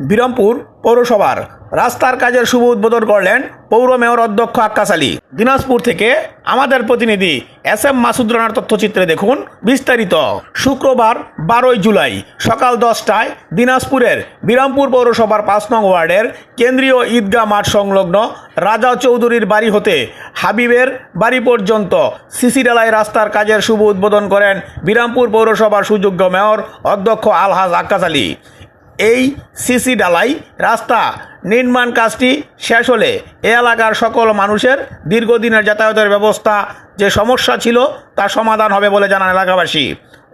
বিরমপুর পৌরসভার রাস্তার কাজের শুভ উদ্বোধন করলেন পৌর মেয়র অধ্যক্ষ আক্কাস আলী। দিনাজপুর থেকে আমাদের প্রতিনিধি এস এম মাসুদ রানার তথ্যচিত্রে দেখুন বিস্তারিত। শুক্রবার বারোই জুলাই সকাল দশটায় দিনাজপুরের বিরামপুর পৌরসভার পাঁচ নং ওয়ার্ডের কেন্দ্রীয় ঈদগাহ মাঠ সংলগ্ন রাজা চৌধুরীর বাড়ি হতে হাবিবের বাড়ি পর্যন্ত সিসি ডালাই রাস্তার কাজের শুভ উদ্বোধন করেন বিরামপুর পৌরসভার সুযোগ্য মেয়র অধ্যক্ষ আলহাজ আক্কাস আলী। এই সিসি ডালাই রাস্তা নির্মাণ কাজটি শেষ হলে এ এলাকার সকল মানুষের দীর্ঘদিনের যাতায়াতের ব্যবস্থা যে সমস্যা ছিল তা সমাধান হবে বলে জানান এলাকাবাসী।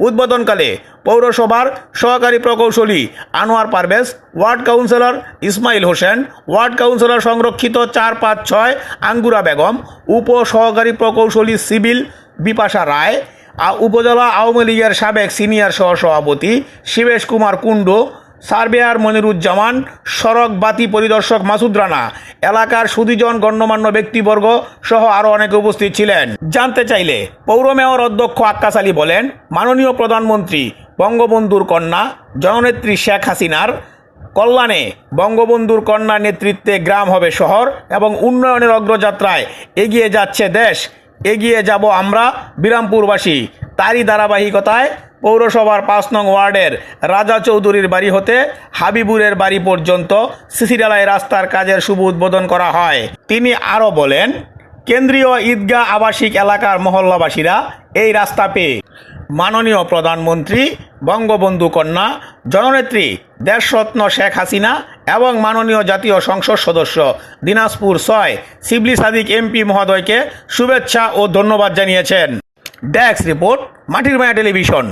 উদ্বোধনকালে পৌরসভার সহকারী প্রকৌশলী Anwar Parvez, ward councillor Ismail Hossain, ward councillor সংরক্ষিত চার পাঁচ ছয় আঙ্গুরা বেগম উপ সহকারী প্রকৌশলী সিভিল বিপাশা রায় উপজেলা আওয়ামী লীগের সাবেক সিনিয়র সহসভাপতি শিবেশ কুমার কুণ্ডু সার্ভেয়ার মনিরুজ্জামান, সড়ক বাতি পরিদর্শক মাসুদ রানা, এলাকার সুদীজন গণ্যমান্য ব্যক্তিবর্গ সহ আরও অনেকে উপস্থিত ছিলেন। জানতে চাইলে পৌর মেয়র অধ্যক্ষ আক্কাস আলী বলেন, মাননীয় প্রধানমন্ত্রী বঙ্গবন্ধুর কন্যা জননেত্রী শেখ হাসিনার কল্যাণে বঙ্গবন্ধুর কন্যার নেতৃত্বে গ্রাম হবে শহর এবং উন্নয়নের অগ্রযাত্রায় এগিয়ে যাচ্ছে দেশ। এগিয়ে যাব আমরা, বিরামপুরবাসী। তারই ধারাবাহিকতায় পৌরসভার পাঁচ নং ওয়ার্ডের রাজা চৌধুরীর বাড়ি হতে হাবিবুরের বাড়ি পর্যন্ত সিসিডালাই রাস্তার কাজের শুভ উদ্বোধন করা হয়। তিনি আরও বলেন, কেন্দ্রীয় ঈদগাহ আবাসিক এলাকার মহল্লাবাসীরা এই রাস্তা পেয়ে মাননীয় প্রধানমন্ত্রী, বঙ্গবন্ধু কন্যা, জননেত্রী দেশরত্ন শেখ হাসিনা এবং মাননীয় জাতীয় সংসদ সদস্য দিনাজপুর ছয় শিবলি সাদিক এমপি মহোদয়কে শুভেচ্ছা ও ধন্যবাদ জানিয়েছেন। ড্যাক্স রিপোর্ট মাটির মায়া টেলিভিশন